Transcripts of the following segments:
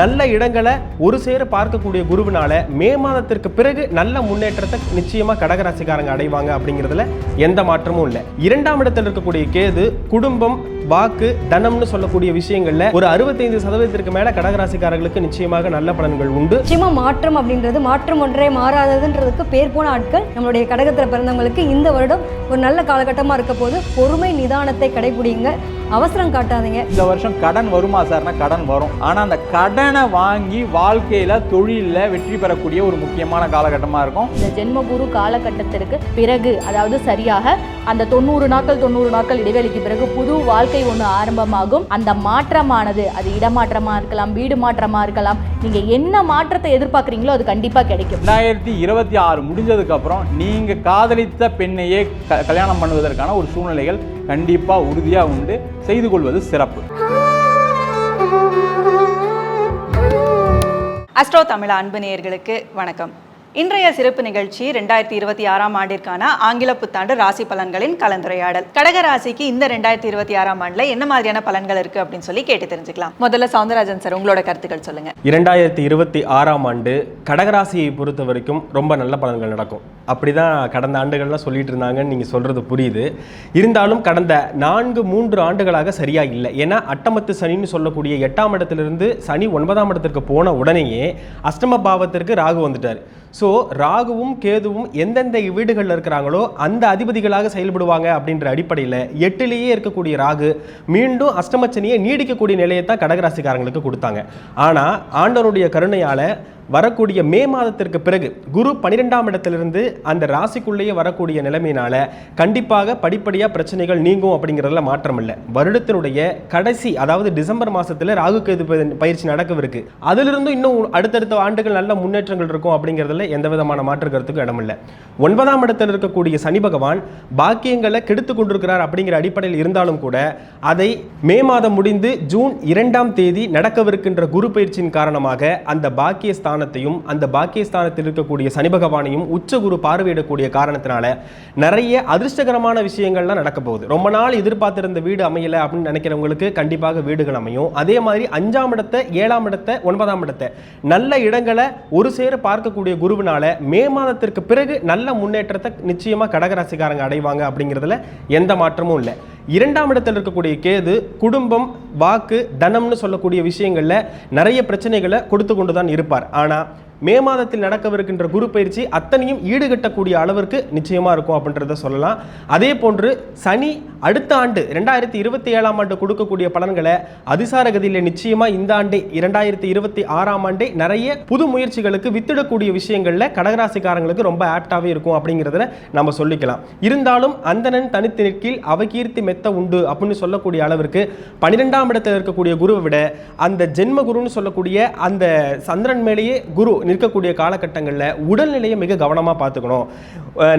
நல்ல இடங்களை ஒரு சேர பார்க்கக்கூடிய குருவினால மே மாதத்திற்கு பிறகு நல்ல முன்னேற்றத்தை நிச்சயமா கடகராசிக்காரங்க அடைவாங்க அப்படிங்கிறதுல எந்த மாற்றமும் இல்லை. இரண்டாம் இடத்தில் இருக்கக்கூடிய கேது குடும்பம் வாக்கு தனம்னு சொல்லக்கூடிய விஷயங்கள்ல ஒரு அறுபத்தைந்து சதவீதத்திற்கு மேல கடகராசிக்காரர்களுக்கு நிச்சயமாக நல்ல பலன்கள் உண்டு. நிச்சயமா மாற்றம் அப்படின்றது மாற்றம் ஒன்றே மாறாததுன்றதுக்கு பேர் போன ஆட்கள் நம்மளுடைய கடகத்தில் பிறந்தவங்களுக்கு இந்த வருடம் ஒரு நல்ல காலகட்டமாக இருக்க போது பொறுமை நிதானத்தை கடைபிடிங்க. அவசரம் காட்டாதீங்க. இந்த வருஷம் கடன் வருமா சார்னா கடன் வரும். ஆனால் அந்த கடனை வாங்கி வாழ்க்கையில் தொழிலில் வெற்றி பெறக்கூடிய ஒரு முக்கியமான காலகட்டமாக இருக்கும். இந்த ஜென்மகுரு காலகட்டத்திற்கு பிறகு அதாவது சரியாக அந்த தொண்ணூறு நாட்கள் தொண்ணூறு நாட்கள் இடைவெளிக்கு பிறகு புது வாழ்க்கை ஒன்று ஆரம்பமாகும். அந்த மாற்றமானது அது இடமாற்றமா இருக்கலாம் வீடு மாற்றமா இருக்கலாம். நீங்க என்ன மாற்றத்தை எதிர்பார்க்குறீங்களோ அது கண்டிப்பா கிடைக்கும். ரெண்டாயிரத்தி இருபத்தி ஆறு முடிஞ்சதுக்கப்புறம் நீங்கள் காதலித்த பெண்ணையே க கல்யாணம் பண்ணுவதற்கான ஒரு சூழ்நிலைகள் கண்டிப்பாக உறுதியாக உண்டு. செய்து கொள்வது சிறப்பு. அஸ்ட்ரோ தமிழ் அன்பு நேயர்களுக்கு வணக்கம். இன்றைய சிறப்பு நிகழ்ச்சி ரெண்டாயிரத்தி இருபத்தி ஆறாம் ஆண்டிற்கான ஆங்கில புத்தாண்டு ராசி பலன்களின் கலந்துரையாடல். கடக ராசிக்கு இந்த ரெண்டாயிரத்தி இருபத்தி ஆறாம் ஆண்டுல என்ன மாதிரியான பலன்கள் இருக்கு அப்படின்னு சொல்லி கேட்டு தெரிஞ்சுக்கலாம். முதல்ல சவுந்தரராஜன் சார் உங்களோட கருத்துக்கள் சொல்லுங்க. இரண்டாயிரத்தி இருபத்தி ஆறாம் ஆண்டு கடகராசியை பொறுத்த வரைக்கும் ரொம்ப நல்ல பலன்கள் நடக்கும். அப்படிதான் கடந்த ஆண்டுகள்லாம் சொல்லிட்டு இருந்தாங்கன்னு நீங்கள் சொல்கிறது புரியுது. இருந்தாலும் கடந்த நான்கு மூன்று ஆண்டுகளாக சரியாக இல்லை. ஏன்னா அட்டமத்து சனின்னு சொல்லக்கூடிய எட்டாம் இடத்துலேருந்து சனி ஒன்பதாம் இடத்திற்கு போன உடனேயே அஷ்டம பாவத்திற்கு ராகு வந்துட்டார். ஸோ ராகுவும் கேதுவும் எந்தெந்த வீடுகளில் இருக்கிறாங்களோ அந்த அதிபதிகளாக செயல்படுவாங்க அப்படின்ற அடிப்படையில் எட்டிலேயே இருக்கக்கூடிய ராகு மீண்டும் அஷ்டமச்சனியை நீடிக்கக்கூடிய நிலையை தான் கடகராசிக்காரங்களுக்கு கொடுத்தாங்க. ஆனால் ஆண்டனுடைய கருணையால் வரக்கூடிய மே மாதத்திற்கு பிறகு குரு பன்னிரெண்டாம் இடத்திலிருந்து அந்த ராசிக்குள்ளேயே வரக்கூடிய நிலைமையினால கண்டிப்பாக படிப்படியாக பிரச்சனைகள் நீங்கும் அப்படிங்கிறதுல மாற்றம் இல்லை வருடத்தினுடைய கடைசி அதாவது டிசம்பர் மாசத்துல ராகு கேது பயிற்சி நடக்கவிருக்கு. அதிலிருந்து இன்னும் அடுத்தடுத்த ஆண்டுகள் நல்ல முன்னேற்றங்கள் இருக்கும் அப்படிங்கிறதுல எந்த விதமான மாற்று கருத்துக்கும் இடமில்லை. ஒன்பதாம் இடத்தில் இருக்கக்கூடிய சனி பகவான் பாக்கியங்களை கெடுத்து கொண்டிருக்கிறார் அப்படிங்கிற அடிப்படையில் இருந்தாலும் கூட அதை மே மாதம் முடிந்து ஜூன் இரண்டாம் தேதி நடக்கவிருக்கின்ற குரு பயிற்சியின் காரணமாக அந்த பாக்கிய ஸ்தானத்தையும் அந்த பாக்கிய ஸ்தானத்தில் இருக்கக்கூடிய சனி பகவானையும் உச்ச குரு பார்வையிடக்கூடிய காரணத்தினால நிறைய அதிர்ஷ்டகரமான விஷயங்கள்லாம் நடக்க போகுது. ரொம்ப நாள் எதிர்பார்த்திருந்த வீடு அமையல அப்படின்னு நினைக்கிறவங்களுக்கு கண்டிப்பாக வீடுகள் அமையும். அதே மாதிரி அஞ்சாம் இடத்தை ஏழாம் இடத்தை ஒன்பதாம் இடத்தை நல்ல இடங்களை ஒரு சேர பார்க்கக்கூடிய குருவினால மே மாதத்திற்கு பிறகு நல்ல முன்னேற்றத்தை நிச்சயமா கடகராசிக்காரங்க அடைவாங்க அப்படிங்கிறதுல எந்த மாற்றமும் இல்லை. இரண்டாம் இடத்தில் இருக்கக்கூடிய கேது குடும்பம் வாக்கு தனம்னு சொல்லக்கூடிய விஷயங்களில் நிறைய பிரச்சனைகளை கொடுத்து கொண்டு தான் இருப்பார். ஆனால் மே மாதத்தில் நடக்கவிருக்கின்ற குரு பயிற்சி அத்தனையும் ஈடுகட்டக்கூடிய அளவிற்கு நிச்சயமாக இருக்கும் அப்படின்றத சொல்லலாம். அதே போன்று சனி அடுத்த ஆண்டு ரெண்டாயிரத்தி இருபத்தி ஏழாம் ஆண்டு கொடுக்கக்கூடிய பலன்களை அதிசார கதியில் நிச்சயமாக இந்த ஆண்டே இரண்டாயிரத்தி இருபத்தி ஆறாம் ஆண்டே நிறைய புது முயற்சிகளுக்கு வித்திடக்கூடிய விஷயங்களில் கடகராசிக்காரங்களுக்கு ரொம்ப ஆப்டாகவே இருக்கும் அப்படிங்கிறத நம்ம சொல்லிக்கலாம். இருந்தாலும் அந்தணன் தனித்து நிற்கில் அவகீர்த்தி மெத்த உண்டு அப்படின்னு சொல்லக்கூடிய அளவிற்கு பன்னிரெண்டாம் இடத்தில் இருக்கக்கூடிய குருவை விட அந்த ஜென்ம குருன்னு சொல்லக்கூடிய அந்த சந்திரன் மேலேயே குரு நிற்கக்கூடிய காலகட்டங்களில் உடல்நிலையை மிக கவனமாக பார்த்துக்கணும்.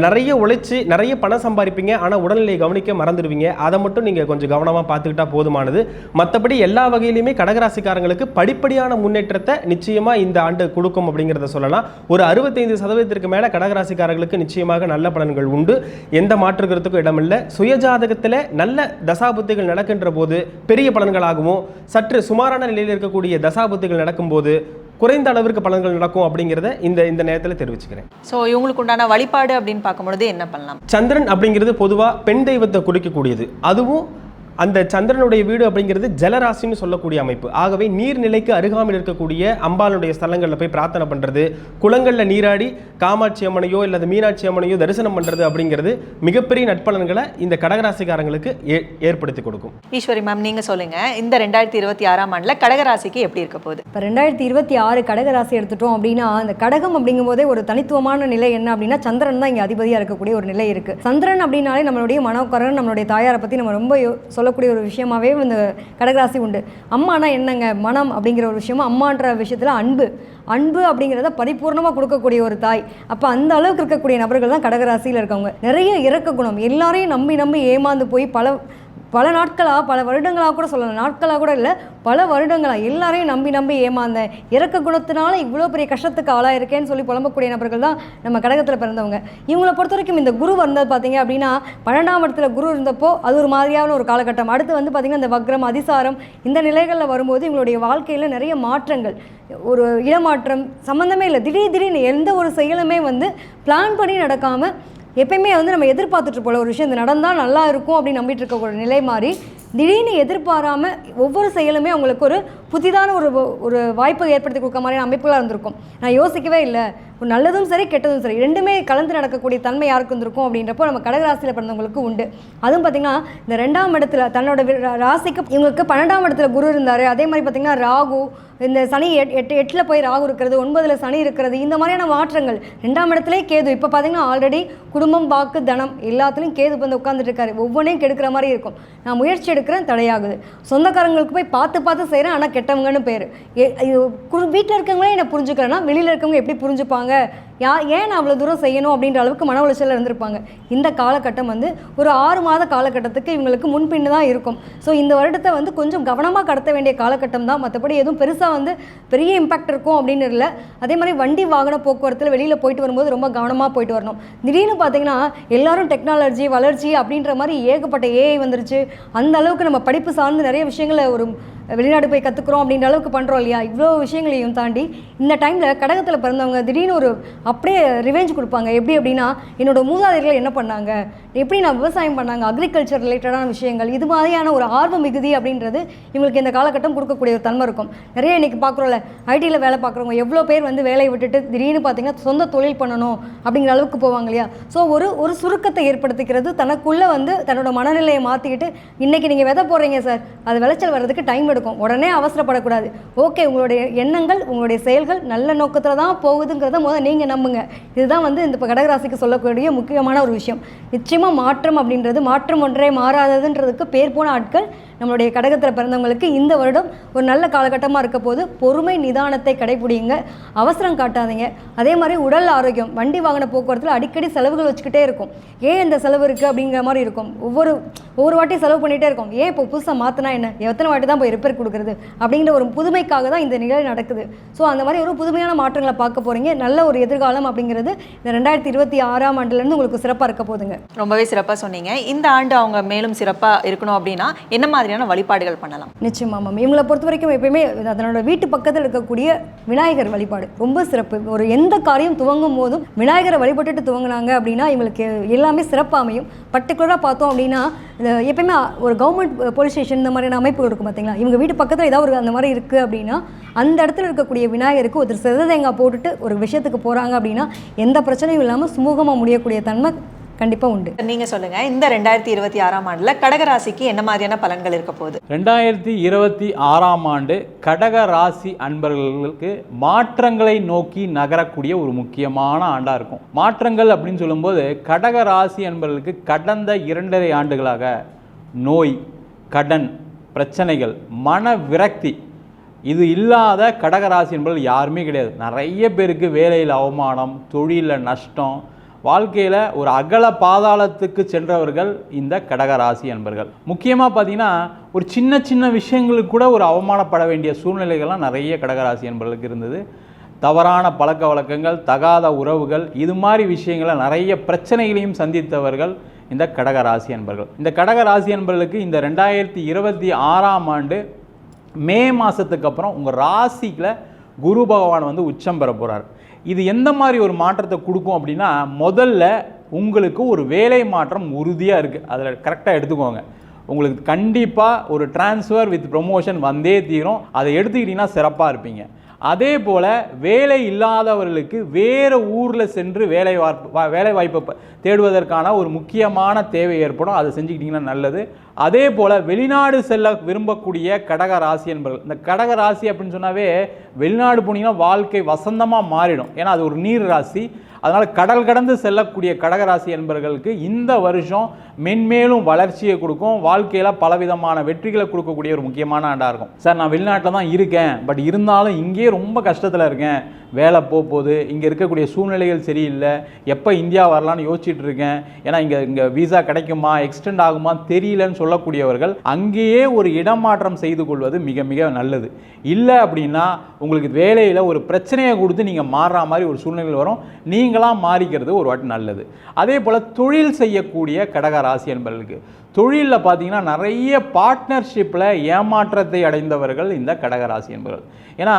நிறைய உழைச்சி நிறைய பணம் சம்பாதிப்பீங்க ஆனால் உடல்நிலையை கவனிக்க மறந்துடுவீங்க. அதை மட்டும் நீங்கள் கொஞ்சம் கவனமாக பார்த்துக்கிட்டா போதுமானது. மற்றபடி எல்லா வகையிலுமே கடகராசிக்காரங்களுக்கு படிப்படியான முன்னேற்றத்தை நிச்சயமாக இந்த ஆண்டு கொடுக்கும் அப்படிங்கிறத சொல்லலாம். ஒரு அறுபத்தைந்து சதவீதத்திற்கு மேலே கடகராசிக்காரர்களுக்கு நிச்சயமாக நல்ல பலன்கள் உண்டு. எந்த மாற்று இடமில்லை. சுயஜாதகத்தில் நல்ல தசாபுத்திகள் நடக்கின்ற போது பெரிய பலன்களாகவும் சற்று சுமாரான நிலையில் இருக்கக்கூடிய தசாபுத்திகள் நடக்கும்போது குறைந்த அளவிற்கு பலன்கள் நடக்கும் அப்படிங்கிறத இந்த இந்த நேரத்தில் தெரிவிச்சுக்கிறேன். ஸோ இவங்களுக்கு உண்டான வழிபாடு அப்படின்னு பார்க்கும்பொழுது என்ன பண்ணலாம்? சந்திரன் அப்படிங்கிறது பொதுவாக பெண் தெய்வத்தை குறிக்கக்கூடியது. அதுவும் அந்த சந்திரனுடைய வீடு அப்படிங்கிறது ஜலராசின்னு சொல்லக்கூடிய அமைப்பு. ஆகவே நீர்நிலைக்கு அருகாமையில் இருக்கக்கூடிய அம்பாளுடைய ஸ்தலங்களில் போய் பிரார்த்தனை பண்ணுறது குளங்களில் நீராடி காமாட்சி அம்மனையோ அல்லது மீனாட்சி அம்மனையோ தரிசனம் பண்ணுறது அப்படிங்கிறது மிகப்பெரிய நட்பலன்களை இந்த கடகராசிக்காரங்களுக்கு ஏ ஏற்படுத்தி கொடுக்கும். ஈஸ்வரி மேம் நீங்க சொல்லுங்க. இந்த ரெண்டாயிரத்தி இருபத்தி ஆறாம் ஆண்டுல கடகராசிக்கு எப்படி இருக்க போகுது? இப்போ ரெண்டாயிரத்தி இருபத்தி ஆறு கடகராசி எடுத்துட்டோம் அப்படின்னா அந்த கடகம் அப்படிங்கும் போதே ஒரு தனித்துவமான நிலை என்ன அப்படின்னா சந்திரன் தான் இங்கே அதிபதியாக இருக்கக்கூடிய ஒரு நிலை இருக்கு. சந்திரன் அப்படின்னாலே நம்மளுடைய மனோகரன் நம்மளுடைய தாயாரை பற்றி நம்ம ரொம்ப யோ- சொல்லக்கூடிய ஒரு விஷயமாவே வந்து கடகராசி உண்டு. அம்மானா என்னங்க? மனம் அப்படிங்கிற ஒரு விஷயமும் அம்மான்ற விஷயத்தில் அன்பு. அன்பு அப்படிங்கிறத பரிபூர்ணமாக கொடுக்கக்கூடிய ஒரு தாய். அப்போ அந்த அளவுக்கு இருக்கக்கூடிய நபர்கள் தான் கடகராசியில் இருக்கவங்க. நிறைய இறக்க குணம். எல்லாரையும் நம்பி நம்பி ஏமாந்து போய் பல பல நாட்களாக பல வருடங்களாக கூட சொல்லலாம். நாட்களாக கூட இல்லை பல வருடங்களாக எல்லாரையும் நம்பி நம்பி ஏமாந்தேன் இறக்க குணத்தினால இவ்வளோ பெரிய கஷ்டத்துக்கு ஆளாக இருக்கேன்னு சொல்லி புலம்பக்கூடிய நபர்கள் தான் நம்ம கடகத்தில் பிறந்தவங்க. இவங்களை பொறுத்த வரைக்கும் இந்த குரு வந்தது பார்த்தீங்க அப்படின்னா பன்னெண்டாம் இடத்துல குரு இருந்தப்போ அது ஒரு மாதிரியான ஒரு காலகட்டம். அடுத்து வந்து பார்த்திங்கன்னா இந்த வக்ரம் அதிசாரம் இந்த நிலைகளில் வரும்போது இவங்களுடைய வாழ்க்கையில் நிறைய மாற்றங்கள். ஒரு இடமாற்றம் சம்மந்தமே இல்லை. திடீர் திடீர்னு எந்த ஒரு செயலுமே வந்து பிளான் பண்ணி நடக்காமல் எப்பயுமே வந்து நம்ம எதிர்பார்த்துட்டு போல ஒரு விஷயம் இது நடந்தால் நல்லா இருக்கும் அப்படின்னு நம்பிட்டு இருக்க நிலை மாறி திடீர்னு எதிர்பாராம ஒவ்வொரு செயலுமே அவங்களுக்கு ஒரு புதிதான ஒரு ஒரு வாய்ப்பை ஏற்படுத்தி கொடுக்க மாதிரியான அமைப்புகளாக இருந்திருக்கும். நான் யோசிக்கவே இல்லை. நல்லதும் சரி கெட்டதும் சரி ரெண்டுமே கலந்து நடக்கக்கூடிய தன்மை யாருக்கு இருந்திருக்கும் அப்படின்றப்போ நம்ம கடகராசியில் பிறந்தவங்களுக்கு உண்டு. அதுவும் பார்த்திங்கன்னா இந்த ரெண்டாம் இடத்துல தன்னோட ராசிக்கு இவங்களுக்கு பன்னெண்டாம் இடத்துல குரு இருந்தார். அதே மாதிரி பார்த்திங்கன்னா ராகு இந்த சனி எட் எட்டு எட்டில் போய் ராகு இருக்கிறது ஒன்பதில் சனி இருக்கிறது இந்த மாதிரியான மாற்றங்கள். ரெண்டாம் இடத்துலேயே கேது இப்போ பார்த்தீங்கன்னா ஆல்ரெடி குடும்பம் வாக்கு தனம் எல்லாத்துலேயும் கேது வந்து உட்காந்துட்டு இருக்காரு ஒவ்வொன்றையும் கெடுக்கிற மாதிரி இருக்கும். நான் முயற்சி எடுக்கிறேன் தடையாகுது. சொந்தக்காரங்களுக்கு போய் பார்த்து பார்த்து செய்கிறேன் ஆனால் கெட்டவங்கன்னு பேர். வீட்டில் இருக்கவங்களே என்னை புரிஞ்சுக்கிறேன்னா வெளியில் இருக்கவங்க எப்படி புரிஞ்சுப்பாங்க? சொல்லுவாங்க யா ஏன் நான் அவ்வளோ தூரம் செய்யணும் அப்படின்ற அளவுக்கு மன உளைச்சலில் இருந்திருப்பாங்க. இந்த காலகட்டம் வந்து ஒரு ஆறு மாத காலகட்டத்துக்கு இவங்களுக்கு முன்பின்னு தான் இருக்கும். ஸோ இந்த வருடத்தை வந்து கொஞ்சம் கவனமாக கடத்த வேண்டிய காலகட்டம் தான். மற்றபடி எதுவும் பெருசாக வந்து பெரிய இம்பாக்ட் இருக்கும் அப்படின்னு இல்லை. அதே மாதிரி வண்டி வாகன போக்குவரத்தில் வெளியில் போயிட்டு வரும்போது ரொம்ப கவனமாக போயிட்டு வரணும். திடீர்னு பார்த்தீங்கன்னா எல்லாரும் டெக்னாலஜி வளர்ச்சி அப்படின்ற மாதிரி ஏகப்பட்ட ஏஐ வந்துருச்சு. அந்த அளவுக்கு நம்ம படிப்பு சார்ந்து நிறைய விஷயங்களை ஒரு வெளிநாடு போய் கற்றுக்குறோம் அப்படின்ற அளவுக்கு பண்ணுறோம் இல்லையா? இவ்வளோ விஷயங்களையும் தாண்டி இந்த டைமில் கடகத்தில் பிறந்தவங்க திடீர்னு ஒரு அப்படியே ரிவெஞ்ச் கொடுப்பாங்க. எப்படி அப்படின்னா என்னோட மூதாதையர்கள் என்ன பண்ணாங்க? எப்படி நான் விவசாயம் பண்ணாங்க? அக்ரிகல்ச்சர் ரிலேட்டடான விஷயங்கள் இது மாதிரியான ஒரு ஆர்வம் மிகுதி அப்படின்றது இவங்களுக்கு இந்த காலகட்டம் கொடுக்கக்கூடிய ஒரு தன்மை இருக்கும். நிறைய இன்னைக்கு பார்க்குறோம்ல ஐடியில் வேலை பார்க்குறவங்க எவ்வளோ பேர் வந்து வேலையை விட்டுட்டு திடீர்னு பார்த்தீங்கன்னா சொந்த தொழில் பண்ணணும் அப்படிங்கிற அளவுக்கு போவாங்க இல்லையா? ஸோ ஒரு ஒரு சுருக்கத்தை ஏற்படுத்திக்கிறது தனக்குள்ளே வந்து தன்னோட மனநிலையை மாற்றிக்கிட்டு இன்னைக்கு நீங்கள் விதை போடுறீங்க சார் அது விளைச்சல் வர்றதுக்கு டைம் எடுக்கும். உடனே அவசரப்படக்கூடாது. ஓகே உங்களுடைய எண்ணங்கள் உங்களுடைய செயல்கள் நல்ல நோக்கத்தில் தான் போகுதுங்கிறத முதல்ல நீங்கள் நம்புங்க. இதுதான் வந்து இந்த கடகராசிக்கு சொல்லக்கூடிய முக்கியமான ஒரு விஷயம். நிச்சயமாக மாற்றம் அப்படின்றது மாற்றம் ஒன்றே மாறாததுன்றதுக்கு பேர் போன ஆட்கள் நம்மளுடைய கடகத்தில் பிறந்தவங்களுக்கு இந்த வருடம் ஒரு நல்ல காலகட்டமாக இருக்க போது பொறுமை நிதானத்தை கடைபிடிங்க. அவசரம் காட்டாதீங்க. அதே மாதிரி உடல் ஆரோக்கியம் வண்டி வாகன போக்குவரத்தில் அடிக்கடி செலவுகள் வச்சுக்கிட்டே இருக்கும். ஏன் இந்த செலவு இருக்குது அப்படிங்கிற மாதிரி இருக்கும். ஒவ்வொரு ஒவ்வொரு வாட்டியும் செலவு பண்ணிகிட்டே இருக்கும். ஏன் இப்போ புதுசாக மாற்றினா என்ன? எத்தனை வாட்டி தான் போய் ரிப்பேர் கொடுக்குறது? அப்படிங்கிற ஒரு புதுமைக்காக தான் இந்த நிகழ்வு நடக்குது. ஸோ அந்த மாதிரி ஒரு புதுமையான மாற்றங்களை பார்க்க போகிறீங்க நல்ல ஒரு எதிர்காலம் அப்படிங்கிறது இந்த ரெண்டாயிரத்தி இருபத்தி ஆறாம் ஆண்டுலேருந்து உங்களுக்கு சிறப்பாக இருக்க போதுங்க ரொம்பவே சிறப்பாக சொன்னீங்க. இந்த ஆண்டு அவங்க மேலும் சிறப்பாக இருக்கணும் அப்படின்னா என்ன மாதிரி மாதிரியான வழிபாடுகள் பண்ணலாம். நிச்சயமா மேம் இவங்களை பொறுத்த வரைக்கும் எப்பயுமே அதனோட வீட்டு பக்கத்தில் இருக்கக்கூடிய விநாயகர் வழிபாடு ரொம்ப சிறப்பு. ஒரு எந்த காரியம் துவங்கும் போதும் விநாயகரை வழிபட்டுட்டு துவங்குனாங்க அப்படின்னா இவங்களுக்கு எல்லாமே சிறப்பாக அமையும். பர்டிகுலராக பார்த்தோம் அப்படின்னா எப்பயுமே ஒரு கவர்மெண்ட் போலீஸ் ஸ்டேஷன் இந்த மாதிரியான அமைப்புகள் இருக்கும் பார்த்தீங்களா இவங்க வீட்டு பக்கத்தில் ஏதாவது ஒரு அந்த மாதிரி இருக்குது அப்படின்னா அந்த இடத்துல இருக்கக்கூடிய விநாயகருக்கு ஒருத்தர் சிறந்த தேங்காய் போட்டுட்டு ஒரு விஷயத்துக்கு போகிறாங்க அப்படின்னா எந்த பிரச்சனையும் இல்லாமல் சுமூகமாக முடியக்கூடிய தன்மை கண்டிப்பாக உண்டு. நீங்க சொல்லுங்க இந்த ரெண்டாயிரத்தி இருபத்தி ஆறாம் ஆண்டுல கடகராசிக்கு என்ன மாதிரியான பலன்கள் இருக்க போகுது? ரெண்டாயிரத்தி இருபத்தி ஆறாம் ஆண்டு கடக ராசி அன்பர்களுக்கு மாற்றங்களை நோக்கி நகரக்கூடிய ஒரு முக்கியமான ஆண்டாக இருக்கும். மாற்றங்கள் அப்படின்னு சொல்லும்போது கடக ராசி அன்பர்களுக்கு கடந்த இரண்டரை ஆண்டுகளாக நோய் கடன் பிரச்சனைகள் மன விரக்தி இது இல்லாத கடகராசி என்பவர்கள் யாருமே கிடையாது. நிறைய பேருக்கு வேலையில் அவமானம் தொழிலில் நஷ்டம் வாழ்க்கையில் ஒரு அகல பாதாளத்துக்கு சென்றவர்கள் இந்த கடகராசி என்பர்கள் முக்கியமாக பார்த்தீங்கன்னா ஒரு சின்ன சின்ன விஷயங்களுக்கு கூட ஒரு அவமானப்பட வேண்டிய சூழ்நிலைகள்லாம் நிறைய கடகராசி என்பர்களுக்கு இருந்தது. தவறான பழக்க வழக்கங்கள் தகாத உறவுகள் இது மாதிரி விஷயங்களை நிறைய பிரச்சனைகளையும் சந்தித்தவர்கள் இந்த கடகராசி என்பர்கள் இந்த கடகராசி என்பர்களுக்கு இந்த ரெண்டாயிரத்தி இருபத்தி ஆறாம் ஆண்டு மே மாதத்துக்கு அப்புறம் உங்கள் ராசியில் குரு பகவான் வந்து உச்சம் பெற போகிறார் இது எந்த மாதிரி ஒரு மாற்றத்தை கொடுக்கும் அப்படின்னா முதல்ல உங்களுக்கு ஒரு வேலை மாற்றம் உறுதியாக இருக்குது அதில் கரெக்டாக எடுத்துக்கோங்க. உங்களுக்கு கண்டிப்பாக ஒரு ட்ரான்ஸ்ஃபர் வித் ப்ரொமோஷன் வந்தே தீரும். அதை எடுத்துக்கிட்டிங்கன்னா சிறப்பாக இருப்பீங்க. அதே போல் வேலை இல்லாதவர்களுக்கு வேறு ஊரில் சென்று வேலை வாய்ப்பு வேலை வாய்ப்பை தேடுவதற்கான ஒரு முக்கியமான தேவை ஏற்படும். அதை செஞ்சுக்கிட்டிங்கன்னா நல்லது. அதே போல் வெளிநாடு செல்ல விரும்பக்கூடிய கடக ராசி என்பர்கள். இந்த கடக ராசி அப்படின்னு சொன்னாவே வெளிநாடு போனீங்கன்னா வாழ்க்கை வசந்தமாக மாறிடும். ஏன்னா அது ஒரு நீர் ராசி. அதனால் கடல் கடந்து செல்லக்கூடிய கடகராசி என்பவர்களுக்கு இந்த வருஷம் மென்மேலும் வளர்ச்சியை கொடுக்கும். வாழ்க்கையில் பலவிதமான வெற்றிகளை கொடுக்கக்கூடிய ஒரு முக்கியமான ஆண்டாக இருக்கும். சார் நான் வெளிநாட்டில் தான் இருக்கேன். பட் இருந்தாலும் இங்கேயே ரொம்ப கஷ்டத்தில் இருக்கேன். வேலை போக போகுது. இங்கே இருக்கக்கூடிய சூழ்நிலைகள் சரியில்லை. எப்போ இந்தியா வரலான்னு யோசிச்சுட்டு இருக்கேன். ஏன்னா இங்கே இங்கே விசா கிடைக்குமா? எக்ஸ்டெண்ட் ஆகுமா தெரியலன்னு சொல்லக்கூடியவர்கள் அங்கேயே ஒரு இடமாற்றம் செய்து கொள்வது மிக மிக நல்லது. இல்லை அப்படின்னா உங்களுக்கு வேலையில் ஒரு பிரச்சனையை கொடுத்து நீங்கள் மாறுற மாதிரி ஒரு சூழ்நிலை வரும். நீங்களாக மாறிக்கிறது ஒரு வாட்டி நல்லது. அதே போல் தொழில் செய்யக்கூடிய கடக ராசி என்பவர்களுக்கு தொழிலில் பார்த்தீங்கன்னா நிறைய பார்ட்னர்ஷிப்பில் ஏமாற்றத்தை அடைந்தவர்கள் இந்த கடகராசி என்பவர்கள் ஏன்னா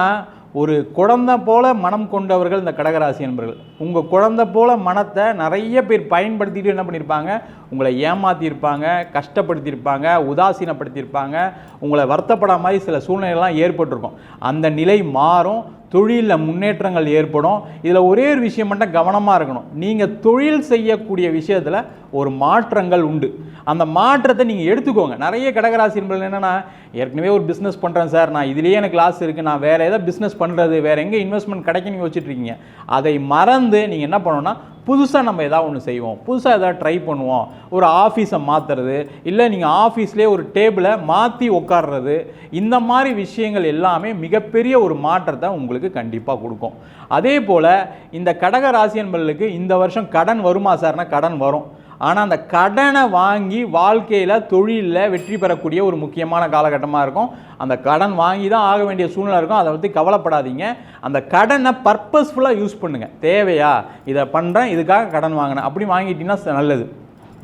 ஒரு குழந்தை போல மனம் கொண்டவர்கள் இந்த கடகராசி என்பவர்கள் உங்கள் குழந்தை போல மனத்தை நிறைய பேர் பயன்படுத்திட்டு என்ன பண்ணியிருப்பாங்க உங்களை ஏமாற்றியிருப்பாங்க கஷ்டப்படுத்தியிருப்பாங்க உதாசீனப்படுத்தியிருப்பாங்க உங்களை வருத்தப்படாத மாதிரி சில சூழ்நிலைலாம் ஏற்பட்டிருக்கும். அந்த நிலை மாறும் தொழிலில் முன்னேற்றங்கள் ஏற்படும். இதில் ஒரே ஒரு விஷயம் மட்டும் கவனமாக இருக்கணும். நீங்கள் தொழில் செய்யக்கூடிய விஷயத்தில் ஒரு மாற்றங்கள் உண்டு. அந்த மாற்றத்தை நீங்கள் எடுத்துக்கோங்க. நிறைய கடகராசி என்பது என்னென்னா ஏற்கனவே ஒரு பிஸ்னஸ் பண்ணுறேன் சார். நான் இதுலேயே எனக்கு லாஸ் இருக்குது நான் வேறு எதாவது பிஸ்னஸ் பண்ணுறது வேறு எங்கே இன்வெஸ்ட்மெண்ட் கிடைக்குன்னு நீங்கள் வச்சுட்ருக்கீங்க அதை மறந்து நீங்கள் என்ன பண்ணணும்னா புதுசாக நம்ம ஏதாவது ஒன்று செய்வோம். புதுசாக எதாவது ட்ரை பண்ணுவோம். ஒரு ஆஃபீஸை மாற்றுறது இல்லை நீங்கள் ஆஃபீஸ்லேயே ஒரு டேபிளை மாற்றி உட்கார்றது இந்த மாதிரி விஷயங்கள் எல்லாமே மிகப்பெரிய ஒரு மாற்றத்தை உங்களுக்கு கண்டிப்பாக கொடுக்கும். அதே போல் இந்த கடக ராசி என்பவர்களுக்கு இந்த வருஷம் கடன் வருமா சார்னா கடன் வரும். ஆனால் அந்த கடனை வாங்கி வாழ்க்கையில் தொழிலில் வெற்றி பெறக்கூடிய ஒரு முக்கியமான காலகட்டமாக இருக்கும். அந்த கடன் வாங்கி தான் ஆக வேண்டிய சூழ்நிலை இருக்கும். அதை பற்றி கவலைப்படாதீங்க. அந்த கடனை பர்பஸ்ஃபுல்லாக யூஸ் பண்ணுங்கள் தேவையா? இதை பண்ணுறேன் இதுக்காக கடன் வாங்கினேன். அப்படி வாங்கிட்டீங்கன்னா நல்லது.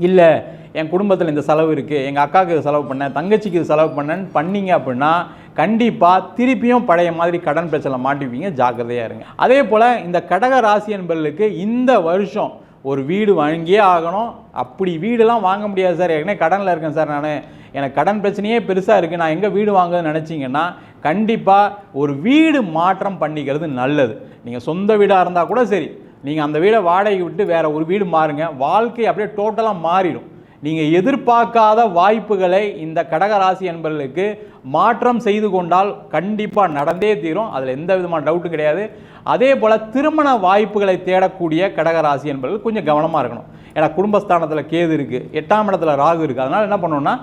இல்லை என் குடும்பத்தில் இந்த செலவு இருக்குது எங்கள் அக்காவுக்கு இது செலவு பண்ணேன். தங்கச்சிக்கு இது செலவு பண்ணேன்னு பண்ணீங்க அப்படின்னா கண்டிப்பாக திருப்பியும் பழைய மாதிரி கடன் பிரச்சனை மாட்டிப்பீங்க. ஜாக்கிரதையாக இருங்க. அதே போல் இந்த கடக ராசி என்பவர்களுக்கு இந்த வருஷம் ஒரு வீடு வாங்கியே ஆகணும். அப்படி வீடெல்லாம் வாங்க முடியாது சார். ஏற்கனவே கடனில் இருக்கேன் சார் நான். எனக்கு கடன் பிரச்சனையே பெருசாக இருக்குது நான் எங்கே வீடு வாங்குறதுன்னு நினச்சிங்கன்னா கண்டிப்பாக ஒரு வீடு மாற்றம் பண்ணிக்கிறது நல்லது. நீங்கள் சொந்த வீடாக இருந்தால் கூட சரி. நீங்கள் அந்த வீடை வாடகை விட்டு வேறு ஒரு வீடு மாறுங்க. வாழ்க்கை அப்படியே டோட்டலாக மாறிடும். நீங்கள் எதிர்பார்க்காத வாய்ப்புகளை இந்த கடகராசி என்பர்களுக்கு மாற்றம் செய்து கொண்டால் கண்டிப்பாக நடந்தே தீரும். அதில் எந்த விதமான டவுட்டும் கிடையாது. அதே போல் திருமண வாய்ப்புகளை தேடக்கூடிய கடகராசி என்பர்கள் கொஞ்சம் கவனமாக இருக்கணும். ஏன்னா குடும்பஸ்தானத்தில் கேது இருக்குது எட்டாம் இடத்துல ராகு இருக்குது அதனால் என்ன பண்ணணும்னா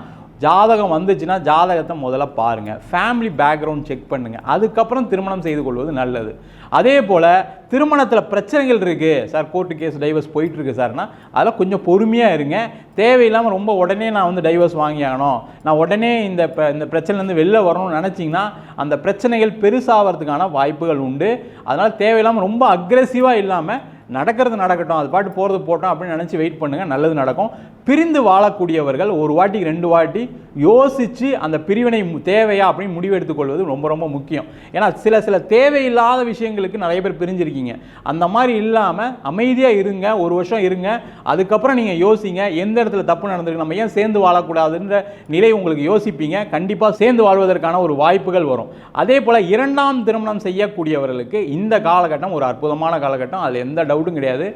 ஜாதகம் வந்துச்சுன்னா ஜாதகத்தை முதல்ல பாருங்கள் ஃபேமிலி பேக்ரவுண்ட் செக் பண்ணுங்கள் அதுக்கப்புறம் திருமணம் செய்து கொள்வது நல்லது. அதே போல் திருமணத்தில் பிரச்சனைகள் இருக்குது சார் கோர்ட்டு கேஸ் டைவர்ஸ் போயிட்டுருக்கு சார்னா அதெல்லாம் கொஞ்சம் பொறுமையாக இருங்க. தேவையில்லாமல் ரொம்ப உடனே நான் வந்து டைவர்ஸ் வாங்கி ஆகணும். நான் உடனே இந்த ப- இந்த பிரச்சனைலேருந்து வெளில வரணும்னு நினச்சிங்கன்னா அந்த பிரச்சனைகள் பெருசாகிறதுக்கான வாய்ப்புகள் உண்டு. அதனால் தேவையில்லாமல் ரொம்ப அக்ரெசிவாக இல்லாமல் நடக்கிறது நடக்கட்டும் அது பாட்டு போகிறது போட்டோம் அப்படின்னு நினச்சி வெயிட் பண்ணுங்கள் நல்லது நடக்கும். பிரிந்து வாழக்கூடியவர்கள் ஒரு வாட்டி ரெண்டு வாட்டி யோசித்து அந்த பிரிவினை தேவையா அப்படின்னு முடிவெடுத்துக் கொள்வது ரொம்ப ரொம்ப முக்கியம். ஏன்னா சில சில தேவையில்லாத விஷயங்களுக்கு நிறைய பேர் பிரிஞ்சிருக்கீங்க. அந்த மாதிரி இல்லாமல் அமைதியாக இருங்க ஒரு வருஷம் இருங்க அதுக்கப்புறம் நீங்கள் யோசிங்க எந்த இடத்துல தப்பு நடந்திருக்கு நம்ம ஏன் சேர்ந்து வாழக்கூடாதுன்ற நிலை உங்களுக்கு யோசிப்பீங்க. கண்டிப்பாக சேர்ந்து வாழ்வதற்கான ஒரு வாய்ப்புகள் வரும். அதே போல் இரண்டாம் திருமணம் செய்யக்கூடியவர்களுக்கு இந்த காலகட்டம் ஒரு அற்புதமான காலகட்டம். அதில் எந்த டவுட்டும் கிடையாது.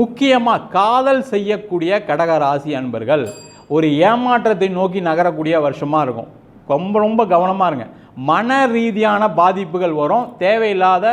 முக்கியமாக காதல் செய்யக்கூடிய கடக ராசி அன்பர்கள் ஒரு ஏமாற்றத்தை நோக்கி நகரக்கூடிய வருஷமாக இருக்கும். ரொம்ப ரொம்ப கவனமாக இருங்க. மன ரீதியான பாதிப்புகள் வரும். தேவையில்லாத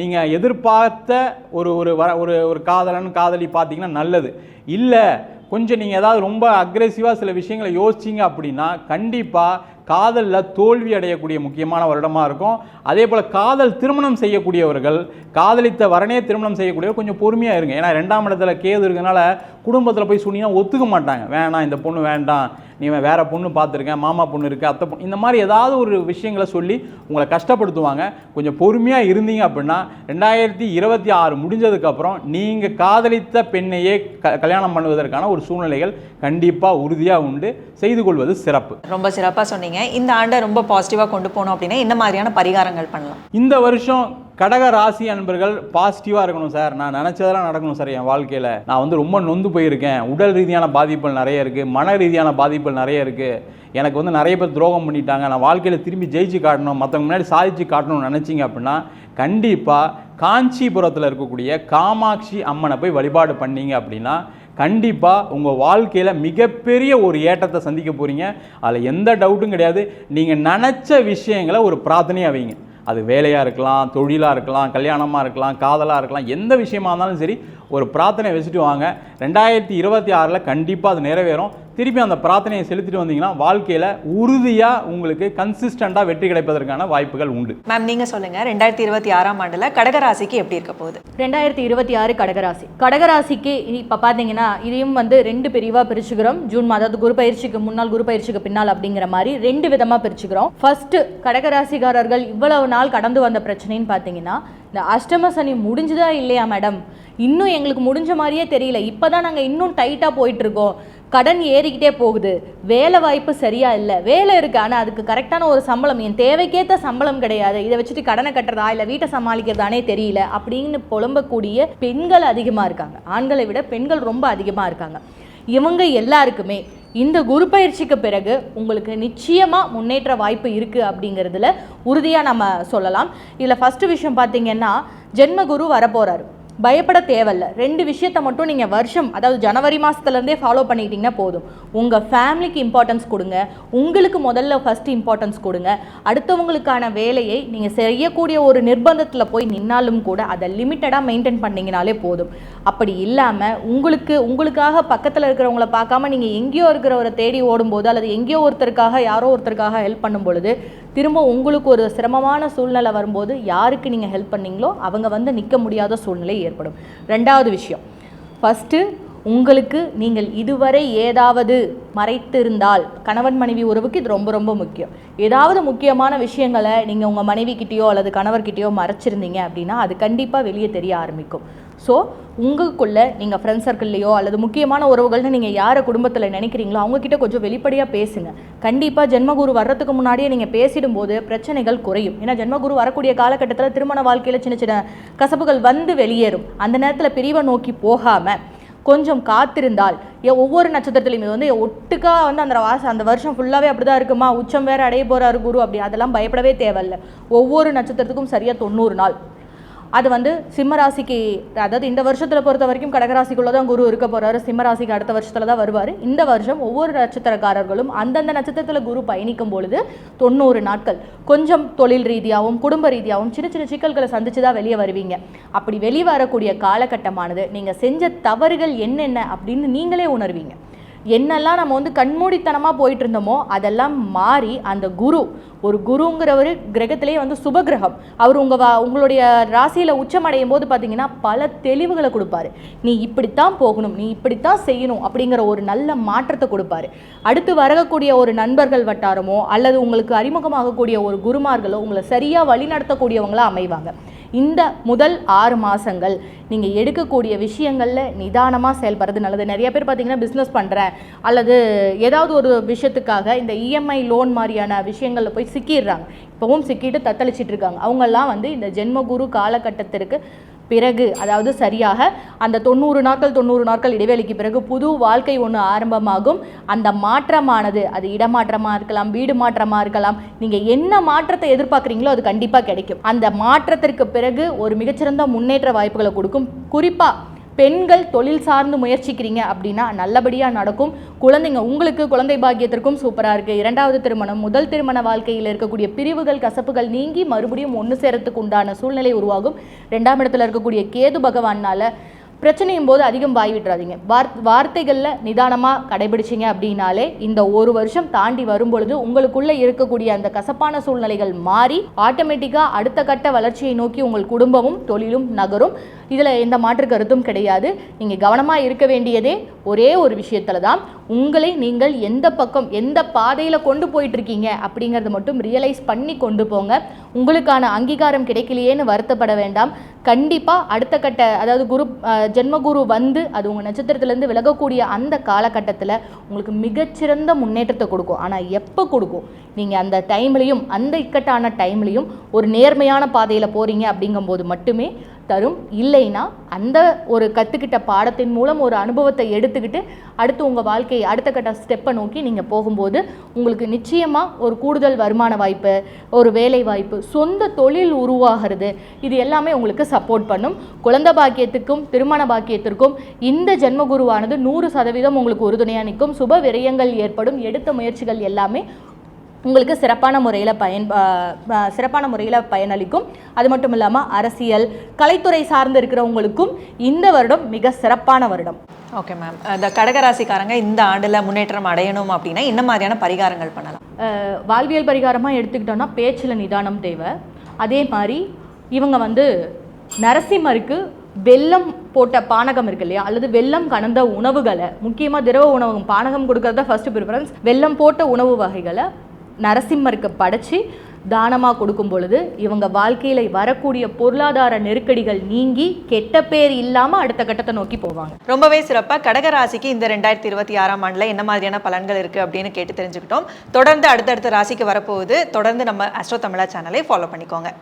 நீங்கள் எதிர்பார்த்த ஒரு ஒரு வர ஒரு ஒரு காதலன் காதலி பார்த்தீங்கன்னா நல்லது. இல்லை கொஞ்சம் நீங்கள் ஏதாவது ரொம்ப அக்ரெசிவாக சில விஷயங்களை யோசிச்சிங்க அப்படின்னா கண்டிப்பாக காதலில் தோல்வி அடையக்கூடிய முக்கியமான வருடமாக இருக்கும். அதே போல் காதல் திருமணம் செய்யக்கூடியவர்கள் காதலித்த வரனே திருமணம் செய்யக்கூடியவர் கொஞ்சம் பொறுமையாக இருங்க. ஏன்னா ரெண்டாம் இடத்துல கேது இருக்கிறதுனால குடும்பத்தில் போய் சொன்னீங்கன்னா ஒத்துக்க மாட்டாங்க. வேணாம் இந்த பொண்ணு வேண்டாம். நீ வேறு பொண்ணு பார்த்துருக்கேன் மாமா பொண்ணு இருக்குது அத்தை பொண்ணு. இந்த மாதிரி ஏதாவது ஒரு விஷயங்களை சொல்லி உங்களை கஷ்டப்படுத்துவாங்க. கொஞ்சம் பொறுமையாக இருந்தீங்க அப்படின்னா ரெண்டாயிரத்தி இருபத்தி ஆறு முடிஞ்சதுக்கப்புறம் நீங்கள் காதலித்த பெண்ணையே க கல்யாணம் பண்ணுவதற்கான ஒரு சூழ்நிலைகள் கண்டிப்பாக உறுதியாக உண்டு. செய்து கொள்வது சிறப்பு. ரொம்ப சிறப்பாக சொன்னீங்க. இந்த ஆண்டை ரொம்ப பாசிட்டிவாக கொண்டு போகணும் அப்படின்னா என்ன மாதிரியான பரிகாரங்கள் பண்ணலாம்? இந்த வருஷம் கடக ராசி அன்பர்கள் பாசிட்டிவாக இருக்கணும் சார். நான் நினச்சதெல்லாம் நடக்கணும் சார் என் வாழ்க்கையில். நான் வந்து ரொம்ப நொந்து போயிருக்கேன். உடல் ரீதியான பாதிப்புகள் நிறைய இருக்குது மன ரீதியான பாதிப்புகள் நிறைய இருக்குது எனக்கு வந்து நிறைய பேர் துரோகம் பண்ணிட்டாங்க. நான் வாழ்க்கையில் திரும்பி ஜெயிச்சு காட்டணும். மற்றவங்க முன்னாடி சாதிச்சு காட்டணும்னு நினச்சிங்க அப்படின்னா கண்டிப்பாக காஞ்சிபுரத்தில் இருக்கக்கூடிய காமாட்சி அம்மனை போய் வழிபாடு பண்ணீங்க அப்படின்னா கண்டிப்பாக உங்கள் வாழ்க்கையில் மிகப்பெரிய ஒரு ஏற்றத்தை சந்திக்க போகிறீங்க அதில் எந்த டவுட்டும் கிடையாது. நீங்கள் நினச்ச விஷயங்களை ஒரு பிரார்த்தனையாக வைங்க. அது வேலையாக இருக்கலாம் தொழிலாக இருக்கலாம் கல்யாணமாக இருக்கலாம் காதலாக இருக்கலாம் எந்த விஷயமா இருந்தாலும் சரி ஒரு பிரார்த்தனை வச்சுட்டு வாங்க. ரெண்டாயிரத்தி இருபத்தி ஆறில் கண்டிப்பாக அது நிறைவேறும். திருப்பி அந்த பிரார்த்தனையை செலுத்திட்டு வந்தீங்கன்னா வாழ்க்கையில் உறுதியாக உங்களுக்கு கன்சிஸ்டண்ட்டாக வெற்றி கிடைப்பதற்கான வாய்ப்புகள் உண்டு. மேம் நீங்க சொல்லுங்க. ரெண்டாயிரத்தி இருபத்தி ஆறாம் ஆண்டுல கடகராசிக்கு எப்படி இருக்க போகுது? ரெண்டாயிரத்தி இருபத்தி ஆறு கடகராசி. கடகராசிக்கு இப்போ பார்த்தீங்கன்னா இதையும் வந்து ரெண்டு பிரிவாக பிரிச்சுக்கிறோம். ஜூன் மாதம் அதாவது குரு பயிற்சிக்கு முன்னாள் குரு பயிற்சிக்கு பின்னால் அப்படிங்கிற மாதிரி ரெண்டு விதமாக பிரிச்சுக்கிறோம். ஃபர்ஸ்ட் கடகராசிக்காரர்கள் இவ்வளவு நாள் கடந்து வந்த பிரச்சனைன்னு பார்த்தீங்கன்னா இந்த அஷ்டம சனி முடிஞ்சுதா இல்லையா மேடம் இன்னும் எங்களுக்கு முடிஞ்ச மாதிரியே தெரியல. இப்போ தான் நாங்கள் இன்னும் டைட்டாக போயிட்டு இருக்கோம். கடன் ஏறிக்கிட்டே போகுது. வேலை வாய்ப்பு சரியாக இல்லை. வேலை இருக்குது ஆனால் அதுக்கு கரெக்டான ஒரு சம்பளம் என் தேவைக்கேற்ற சம்பளம் கிடையாது. இதை வச்சுட்டு கடனை கட்டுறதா இல்லை வீட்டை சமாளிக்கிறதானே தெரியல அப்படின்னு புலம்பக்கூடிய பெண்கள் அதிகமாக இருக்காங்க. ஆண்களை விட பெண்கள் ரொம்ப அதிகமாக இருக்காங்க. இவங்க எல்லாருக்குமே இந்த குரு பயிற்சிக்கு பிறகு உங்களுக்கு நிச்சயமாக முன்னேற்ற வாய்ப்பு இருக்குது அப்படிங்கிறதுல உறுதியாக நம்ம சொல்லலாம். இதில் ஃபஸ்ட்டு விஷயம் பார்த்திங்கன்னா ஜென்ம குரு வரப்போகிறாரு பயப்பட தேவையில்ல. ரெண்டு விஷயத்த மட்டும் நீங்கள் வருஷம் அதாவது ஜனவரி மாதத்துலேருந்தே ஃபாலோ பண்ணிக்கிட்டிங்கன்னா போதும். உங்கள் ஃபேமிலிக்கு இம்பார்ட்டன்ஸ் கொடுங்க. உங்களுக்கு முதல்ல ஃபஸ்ட் இம்பார்ட்டன்ஸ் கொடுங்க. அடுத்தவங்களுக்கான வேலையை நீங்கள் செய்யக்கூடிய ஒரு நிர்பந்தத்தில் போய் நின்னாலும் கூட அதை லிமிட்டடாக மெயின்டைன் பண்ணிங்கனாலே போதும். அப்படி இல்லாமல் உங்களுக்கு உங்களுக்காக பக்கத்தில் இருக்கிறவங்கள பார்க்காம நீங்கள் எங்கேயோ இருக்கிறவரை தேடி ஓடும்போது அல்லது எங்கேயோ ஒருத்தருக்காக யாரோ ஒருத்தருக்காக ஹெல்ப் பண்ணும் பொழுது திரும்ப உங்களுக்கு ஒரு சிரமமான சூழ்நிலை வரும்போது யாருக்கு நீங்கள் ஹெல்ப் பண்ணீங்களோ அவங்க வந்து நிற்க முடியாத சூழ்நிலை ஏற்படும். ரெண்டாவது விஷயம். ஃபஸ்ட்டு உங்களுக்கு நீங்கள் இதுவரை ஏதாவது மறைத்திருந்தால் கணவன் மனைவி உறவுக்கு இது ரொம்ப ரொம்ப முக்கியம். ஏதாவது முக்கியமான விஷயங்களை நீங்கள் உங்கள் மனைவிக்கிட்டேயோ அல்லது கணவர்கிட்டயோ மறைச்சிருந்தீங்க அப்படின்னா அது கண்டிப்பாக வெளியே தெரிய ஆரம்பிக்கும். ஸோ உங்களுக்குள்ள நீங்கள் ஃப்ரெண்ட்ஸ் சர்க்கிள்லையோ அல்லது முக்கியமான உறவுகள்னு நீங்கள் யாரை குடும்பத்தில் நினைக்கிறீங்களோ அவங்கக்கிட்ட கொஞ்சம் வெளிப்படையாக பேசுங்க. கண்டிப்பாக ஜென்மகுரு வர்றதுக்கு முன்னாடியே நீங்கள் பேசிடும்போது பிரச்சனைகள் குறையும். ஏன்னா ஜென்மகுரு வரக்கூடிய காலகட்டத்தில் திருமண வாழ்க்கையில் சின்ன சின்ன கசப்புகள் வந்து வெளியேறும். அந்த நேரத்தில் பிரிவை நோக்கி போகாமல் கொஞ்சம் காத்திருந்தால் ஒவ்வொரு நட்சத்திரத்துலையும் இது வந்து ஒட்டுக்கா வந்து அந்த வாசம் அந்த வருஷம் ஃபுல்லாகவே அப்படி தான் இருக்குமா? உச்சம் வேறு அடைய போகிறாரு குரு அப்படி. அதெல்லாம் பயப்படவே தேவையில்ல. ஒவ்வொரு நட்சத்திரத்துக்கும் சரியாக தொண்ணூறு நாள். அது வந்து சிம்மராசிக்கு அதாவது இந்த வருஷத்தில் பொறுத்த வரைக்கும் கடகராசிக்குள்ளே தான் குரு இருக்க போகிறாரு சிம்மராசிக்கு அடுத்த வருஷத்தில் தான் வருவார். இந்த வருஷம் ஒவ்வொரு நட்சத்திரக்காரர்களும் அந்தந்த நட்சத்திரத்தில் குரு பயணிக்கும் பொழுது தொண்ணூறு நாட்கள். கொஞ்சம் தொழில் ரீதியாகவும் குடும்ப ரீதியாகவும் சின்ன சின்ன சிக்கல்களை சந்திச்சு தான் வெளியே வருவீங்க. அப்படி வெளியே வரக்கூடிய காலகட்டமானது நீங்கள் செஞ்ச தவறுகள் என்னென்ன அப்படின்னு நீங்களே உணர்வீங்க. என்னெல்லாம் நம்ம வந்து கண்மூடித்தனமாக போயிட்டு இருந்தோமோ அதெல்லாம் மாறி அந்த குரு ஒரு குருங்கிறவர் கிரகத்திலே வந்து சுப கிரகம் அவர் உங்கள் வா உங்களுடைய ராசியில் உச்சமடையும் போது பார்த்தீங்கன்னா பல தெளிவுகளை கொடுப்பாரு. நீ இப்படித்தான் போகணும் நீ இப்படித்தான் செய்யணும் அப்படிங்கிற ஒரு நல்ல மாற்றத்தை கொடுப்பாரு. அடுத்து வரக்கூடிய ஒரு நண்பர்கள் வட்டாரமோ அல்லது உங்களுக்கு அறிமுகமாகக்கூடிய ஒரு குருமார்களோ உங்களை சரியாக வழிநடத்தக்கூடியவங்களாக அமைவாங்க. இந்த முதல் ஆறு மாதங்கள் நீங்கள் எடுக்கக்கூடிய விஷயங்களில் நிதானமாக செயல்படுறது நல்லது. நிறைய பேர் பார்த்தீங்கன்னா பிஸ்னஸ் பண்ணுறேன் அல்லது ஏதாவது ஒரு விஷயத்துக்காக இந்த இஎம்ஐ லோன் மாதிரியான விஷயங்களில் போய் சிக்கிடுறாங்க. இப்போவும் சிக்கிட்டு தத்தளிச்சிட்டு இருக்காங்க. அவங்கெல்லாம் வந்து இந்த ஜென்மகுரு காலகட்டத்திற்கு பிறகு அதாவது சரியாக அந்த தொண்ணூறு நாட்கள் தொண்ணூறு நாட்கள் இடைவேளைக்கு பிறகு புது வாழ்க்கை ஒன்று ஆரம்பமாகும். அந்த மாற்றமானது அது இடமாற்றமாக இருக்கலாம் வீடு மாற்றமாக இருக்கலாம் நீங்கள் என்ன மாற்றத்தை எதிர்பார்க்குறீங்களோ அது கண்டிப்பாக கிடைக்கும். அந்த மாற்றத்திற்கு பிறகு ஒரு மிகச்சிறந்த முன்னேற்ற வாய்ப்புகளை கொடுக்கும். குறிப்பாக பெண்கள் தொழில் சார்ந்து முயற்சிக்கிறீங்க அப்படின்னா நல்லபடியாக நடக்கும். குழந்தைங்க உங்களுக்கு குழந்தை பாக்கியத்திற்கும் சூப்பராக இருக்குது இரண்டாவது திருமணம் முதல் திருமண வாழ்க்கையில் இருக்கக்கூடிய பிரிவுகள் கசப்புகள் நீங்கி மறுபடியும் ஒன்று சேரத்துக்கு உண்டான சூழ்நிலை உருவாகும். ரெண்டாம் இடத்துல இருக்கக்கூடிய கேது பகவானால் பிரச்சனையும் போது அதிகம் வாய் விட்டுறாதீங்க. வார் வார்த்தைகளில் நிதானமாக கடைபிடிச்சிங்க அப்படின்னாலே இந்த ஒரு வருஷம் தாண்டி வரும்பொழுது உங்களுக்குள்ளே இருக்கக்கூடிய அந்த கசப்பான சூழ்நிலைகள் மாறி ஆட்டோமேட்டிக்காக அடுத்த கட்ட வளர்ச்சியை நோக்கி உங்கள் குடும்பமும் தொழிலும் நகரும். இதில் எந்த மாற்று கருத்தும் கிடையாது. நீங்கள் கவனமாக இருக்க வேண்டியதே ஒரே ஒரு விஷயத்தில் தான். உங்களை நீங்கள் எந்த பக்கம் எந்த பாதையில் கொண்டு போயிட்டுருக்கீங்க அப்படிங்கிறத மட்டும் ரியலைஸ் பண்ணி கொண்டு போங்க. உங்களுக்கான அங்கீகாரம் கிடைக்கலையேன்னு வருத்தப்பட வேண்டாம். கண்டிப்பாக அடுத்த கட்ட அதாவது குரூப் ஜென்மகுரு வந்து அது உங்கள் நட்சத்திரத்துலேருந்து விலகக்கூடிய அந்த காலகட்டத்தில் உங்களுக்கு மிகச்சிறந்த முன்னேற்றத்தை கொடுக்கும். ஆனால் எப்போ கொடுக்கும்? நீங்கள் அந்த டைம்லையும் அந்த இக்கட்டான டைம்லையும் ஒரு நேர்மையான பாதையில் போகிறீங்க அப்படிங்கும்போது மட்டுமே தரும். இல்லைன்னா அந்த ஒரு கற்றுக்கிட்ட பாடத்தின் மூலம் ஒரு அனுபவத்தை எடுத்துக்கிட்டு அடுத்து உங்கள் வாழ்க்கையை அடுத்த கட்ட ஸ்டெப்பை நோக்கி நீங்கள் போகும்போது உங்களுக்கு நிச்சயமாக ஒரு கூடுதல் வருமான வாய்ப்பு ஒரு வேலை வாய்ப்பு சொந்த தொழில் உருவாகிறது. இது எல்லாமே உங்களுக்கு சப்போர்ட் பண்ணும். குழந்த பாக்கியத்துக்கும் திருமண பாக்கியத்திற்கும் இந்த ஜென்மகுருவானது நூறு சதவீதம் உங்களுக்கு உறுதுணையாக நிற்கும். சுப விரயங்கள் ஏற்படும். எடுத்த முயற்சிகள் எல்லாமே உங்களுக்கு சிறப்பான முறையில் பயன் சிறப்பான முறையில் பயனளிக்கும். அது மட்டும் இல்லாமல் அரசியல் கலைத்துறை சார்ந்து இருக்கிறவங்களுக்கும் இந்த வருடம் மிக சிறப்பான வருடம். ஓகே மேம் இந்த கடகராசிக்காரங்க இந்த ஆண்டுல முன்னேற்றம் அடையணும் அப்படின்னா என்ன மாதிரியான பரிகாரங்கள் பண்ணலாம்? வாழ்வியல் பரிகாரமாக எடுத்துக்கிட்டோம்னா பேச்சில் நிதானம் தேவை. அதே மாதிரி இவங்க வந்து நரசிம்மருக்கு வெல்லம் போட்ட பானகம் இருக்கு இல்லையா? அல்லது வெல்லம் கலந்த உணவுகளை முக்கியமாக திரவ உணவகம் பானகம் கொடுக்கறது ஃபர்ஸ்ட் ப்ரிஃபரன்ஸ் வெல்லம் போட்ட உணவு வகைகளை நரசிம்மருக்கு படைச்சி தானமாக கொடுக்கும் பொழுது இவங்க வாழ்க்கையில் வரக்கூடிய பொருளாதார நெருக்கடிகள் நீங்கி கெட்ட பேர் இல்லாமல் அடுத்த கட்டத்தை நோக்கி போவாங்க. ரொம்பவே சிறப்பாக கடகராசிக்கு இந்த ரெண்டாயிரத்தி இருபத்தி ஆறாம் ஆண்டில் என்ன மாதிரியான பலன்கள் இருக்குது அப்படின்னு கேட்டு தெரிஞ்சுக்கிட்டோம். தொடர்ந்து அடுத்தடுத்த ராசிக்கு வரப்போகுது. தொடர்ந்து நம்ம அஸ்ட்ரோ தமிழா சேனலை ஃபாலோ பண்ணிக்கோங்க.